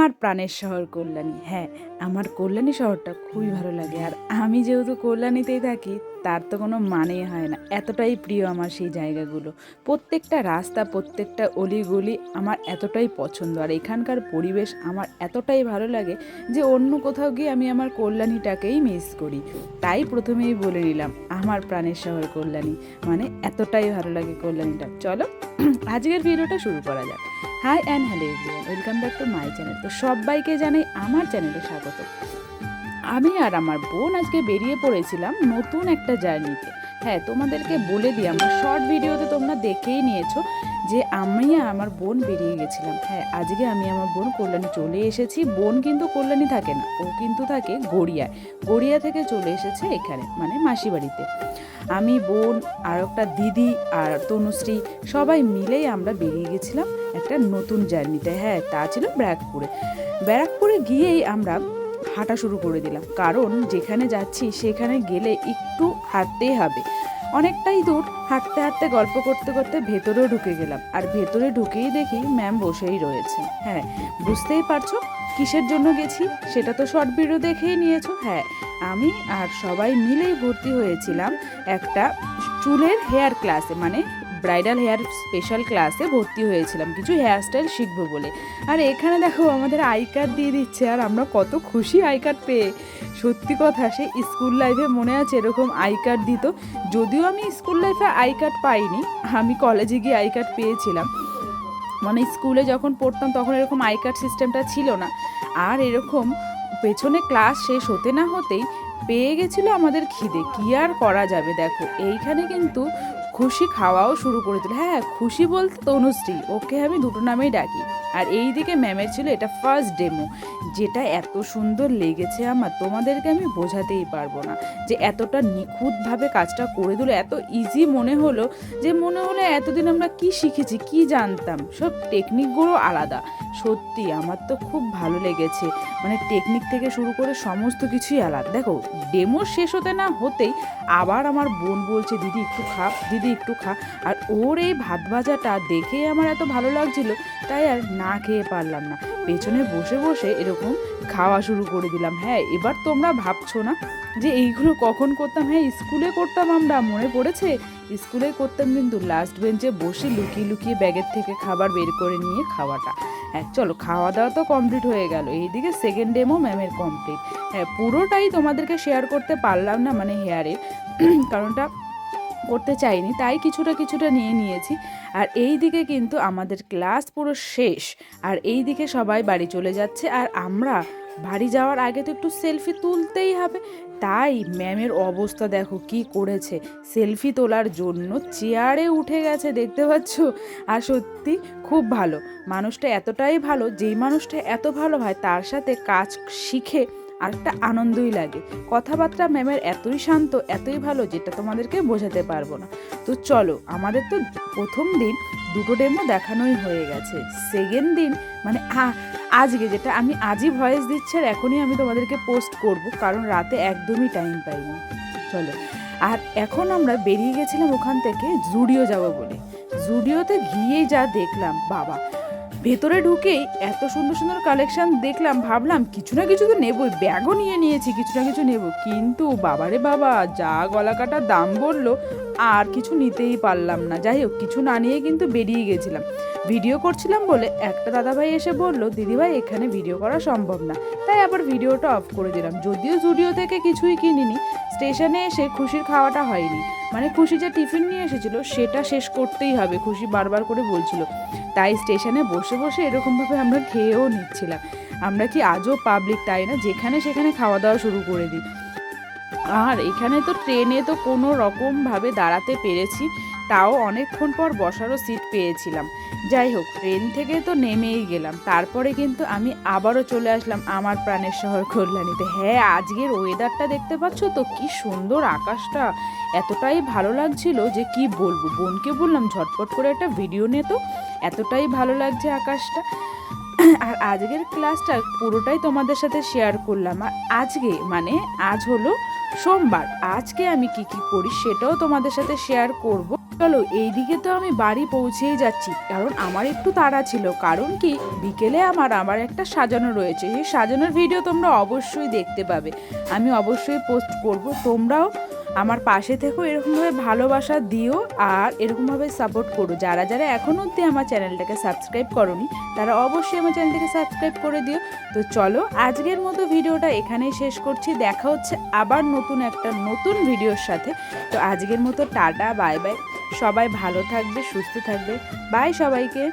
আমার প্রাণের শহর কল্যাণী। হ্যাঁ আমার কল্যাণী শহরটা খুবই ভালো লাগে। আর আমি যেহেতু কল্যাণীতেই থাকি, তার তো কোনো মানেই হয় না। এতটাই প্রিয় আমার সেই জায়গাগুলো। প্রত্যেকটা রাস্তা, প্রত্যেকটা অলিগলি আমার এতটাই পছন্দ। আর এখানকার পরিবেশ আমার এতটাই ভালো লাগে যে অন্য কোথাও গিয়ে আমি আমার কল্যাণীটাকেই মিস করি। তাই প্রথমেই বলে নিলাম, আমার প্রাণের শহর কল্যাণী। মানে এতটাই ভালো লাগে কল্যাণীটা। চলো, আজকের ভিডিওটা শুরু করা যাক। Hi and hello everyone welcome back to my channel তো সবাইকে জানাই আমার চ্যানেলে স্বাগত। আমি আর আমার বোন আজকে বেরিয়ে পড়েছিলাম নতুন একটা জার্নিতে হ্যাঁ তোমাদেরকে বলে দিই, আমার শর্ট ভিডিওতে তোমরা দেখেই নিয়েছো যে আমি আমার বোন বেরিয়ে গেছিলাম। হ্যাঁ আজকে আমি আমার বোন কল্যাণী চলে এসেছি। বোন কিন্তু কল্যাণী থাকে না, ও কিন্তু থাকে গড়িয়ায়। গড়িয়া থেকে চলে এসেছে এখানে মানে মাসি বাড়িতে আমি, বোন, আর একটা দিদি আর তনুশ্রী সবাই মিলেই আমরা বেরিয়ে গেছিলাম একটা নতুন জার্নিতে হ্যাঁ তা ছিল ব্যারাকপুরে। ব্যারাকপুরে গিয়েই আমরা হাঁটা শুরু করে দিলাম। কারণ যেখানে যাচ্ছি সেখানে গেলে একটু হাঁটতেই হবে। অনেকটাই দূর হাঁটতে হাঁটতে গল্প করতে করতে ভেতরেও ঢুকে গেলাম। আর ভেতরে ঢুকেই দেখি ম্যাম বসেই রয়েছে। হ্যাঁ বুঝতেই পারছ কিসের জন্য গেছি? সেটা তো শর্ট ভিডিও দেখেই নিয়েছো। হ্যাঁ আমি আর সবাই মিলেই ভর্তি হয়েছিলাম একটা চুলের হেয়ার ক্লাসে মানে ব্রাইডাল হেয়ার স্পেশাল ক্লাসে ভর্তি হয়েছিলাম। কিছু হেয়ারস্টাইল শিখব বলে। আর এখানে দেখো আমাদের আই কার্ড দিয়ে দিচ্ছে, আর আমরা কত খুশি আই কার্ড পেয়ে। সত্যি কথা, সে স্কুল লাইফে মনে আছে এরকম আই কার্ড দিত। যদিও আমি স্কুল লাইফে আই কার্ড পাইনি, আমি কলেজে গিয়ে আই কার্ড পেয়েছিলাম। মানে স্কুলে যখন পড়তাম তখন এরকম আই কার্ড সিস্টেমটা ছিল না। আর এরকম পেছনে ক্লাস শেষ হতে না হতেই পেয়ে গেছিল আমাদের খিদে। কি আর করা যাবে, দেখো। এইখানে কিন্তু খুশি খাওয়াও শুরু করে দিল। হ্যাঁ খুশি বলতে তনুশ্রী ওকে আমি দুটো নামেই ডাকি। আর এই দিকে ম্যামের ছিল এটা ফার্স্ট ডেমো যেটা এত সুন্দর লেগেছে আমার, তোমাদেরকে আমি বোঝাতেই পারব না যে এতটা নিখুঁতভাবে কাজটা করে দিল, এত ইজি মনে হলো যে মনে হলো এতদিন আমরা কি শিখেছি, কি জানতাম, সব টেকনিকগুলো আলাদা। সত্যি আমার তো খুব ভালো লেগেছে মানে টেকনিক থেকে শুরু করে সমস্ত কিছুই আলাদা। দেখো ডেমো শেষ হতে না হতেই আবার আমার বোন বলছে, দিদি, একটু খা, দিদি, একটু খা। আর ওর এই ভাত ভাজাটা দেখেই আমার এত ভালো লাগছিল, তাই আর না খেয়ে পারলাম না। পেছনে বসে বসে এরকম খাওয়া শুরু করে দিলাম। হ্যাঁ এবার তোমরা ভাবছ না যে এইগুলো কখন করতাম? হ্যাঁ স্কুলে করতাম আমরা, মনে পড়েছে? স্কুলে করতাম কিন্তু লাস্ট বেঞ্চে বসে লুকিয়ে লুকিয়ে ব্যাগের থেকে খাবার বের করে নিয়ে খাওয়াটা। হ্যাঁ চলো খাওয়া দাওয়া তো কমপ্লিট হয়ে গেল। এইদিকে সেকেন্ড ডেমও ম্যামের কমপ্লিট হ্যাঁ পুরোটাই তোমাদেরকে শেয়ার করতে পারলাম না মানে হেয়ারের কারণটা করতে চাইনি, তাই কিছুটা কিছুটা নিয়ে নিয়েছি। আর এই দিকে কিন্তু আমাদের ক্লাস পুরো শেষ, আর এই দিকে সবাই বাড়ি চলে যাচ্ছে। আর আমরা বাড়ি যাওয়ার আগে তো একটু সেলফি তুলতেই হবে। তাই ম্যামের অবস্থা দেখো কি করেছে। সেলফি তোলার জন্য চেয়ারে উঠে গেছে, দেখতে পাচ্ছ? আর সত্যি খুব ভালো। মানুষটা এতটাই ভালো, যেই মানুষটা এত ভালো হয়, তার সাথে কাজ শিখে আরেকটা আনন্দই লাগে। কথাবার্তা ম্যামের এতই শান্ত, এতই ভালো যেটা তোমাদেরকে বোঝাতে পারব না। তো চলো, আমাদের তো প্রথম দিন দুটো ডেমো দেখানোই হয়ে গেছে। সেকেন্ড দিন মানে আজকে যেটা আমি আজই ভয়েস দিচ্ছি আর এখনই আমি তোমাদেরকে পোস্ট করব, কারণ রাতে একদমই টাইম পাইনি চলো, আর এখন আমরা বেরিয়ে গেছিলাম ওখান থেকে জুডিও যাব বলে। জুডিওতে গিয়েই যা দেখলাম, বাবা ভেতরে ঢুকেই এত সুন্দর সুন্দর কালেকশন দেখলাম, ভাবলাম কিছু না কিছু তো নেবই। ব্যাগও নিয়ে নিয়েছি, কিছু না কিছু নেব। কিন্তু বাবারে বাবা, যা গলা কাটার দাম বলল, আর কিছু নিতেই পারলাম না। যাই হোক, কিছু না নিয়ে কিন্তু বেরিয়ে গেছিলাম। ভিডিও করছিলাম বলে একটা দাদাভাই এসে বলল, দিদিভাই, এখানে ভিডিও করা সম্ভব না। তাই আবার ভিডিওটা অফ করে দিলাম। যদিও জুডিও থেকে কিছুই কিনিনি স্টেশনে এসে খুশির খাওয়াটা হয়নি। মানে খুশি যে টিফিন নিয়ে এসেছিল, সেটা শেষ করতেই হবে, খুশি বারবার করে বলছিল। তাই স্টেশনে বসে বসে এরকমভাবে আমরা খেয়েও নিচ্ছিলাম। আমরা কি আজও পাবলিক তাই না? যেখানে সেখানে খাওয়া দাওয়া শুরু করে দিই। আর এখানে তো ট্রেনে তো কোনো রকমভাবে দাঁড়াতে পেরেছি। তাও অনেকক্ষণ পর বসারও সিট পেয়েছিলাম। যাই হোক ট্রেন থেকে তো নেমেই গেলাম। তারপরে কিন্তু আমি আবারও চলে আসলাম আমার প্রাণের শহর কল্যাণীতে। হ্যাঁ আজকের ওয়েদারটা দেখতে পাচ্ছ তো? কি সুন্দর আকাশটা! এতটাই ভালো লাগছিল যে কি বলব? বোনকে বললাম, ঝটপট করে একটা ভিডিও নে তো। এতটাই ভালো লাগছে আকাশটা। আর আজকের ক্লাসটা পুরোটাই তোমাদের সাথে শেয়ার করলাম। আর আজকে মানে আজ হলো সোমবার। আজকে আমি কি কি করি সেটাও তোমাদের সাথে শেয়ার করব। চলো, এইদিকে তো আমি বাড়ি পৌঁছেই যাচ্ছি, কারণ আমার একটু তাড়া ছিল, কারণ কি, বিকেলে আমার আমার একটা সাজানো রয়েছে সেই সাজানোর ভিডিও তোমরা অবশ্যই দেখতে পাবে, আমি অবশ্যই পোস্ট করব, তোমরাও আমার পাশে থেকেও এরকমভাবে ভালোবাসা দিও, আর এরকমভাবে সাপোর্ট করো, যারা যারা এখনও অবধি আমার চ্যানেলটাকে সাবস্ক্রাইব করনি, তারা অবশ্যই আমার চ্যানেলটাকে সাবস্ক্রাইব করে দিও, তো চলো, আজকের মতো ভিডিওটা এখানেই শেষ করছি, দেখা হচ্ছে আবার নতুন একটা নতুন ভিডিওর সাথে, তো আজকের মতো টাটা বাই বাই সবাই ভালো থাকবে সুস্থ থাকবে। বাই সবাইকে।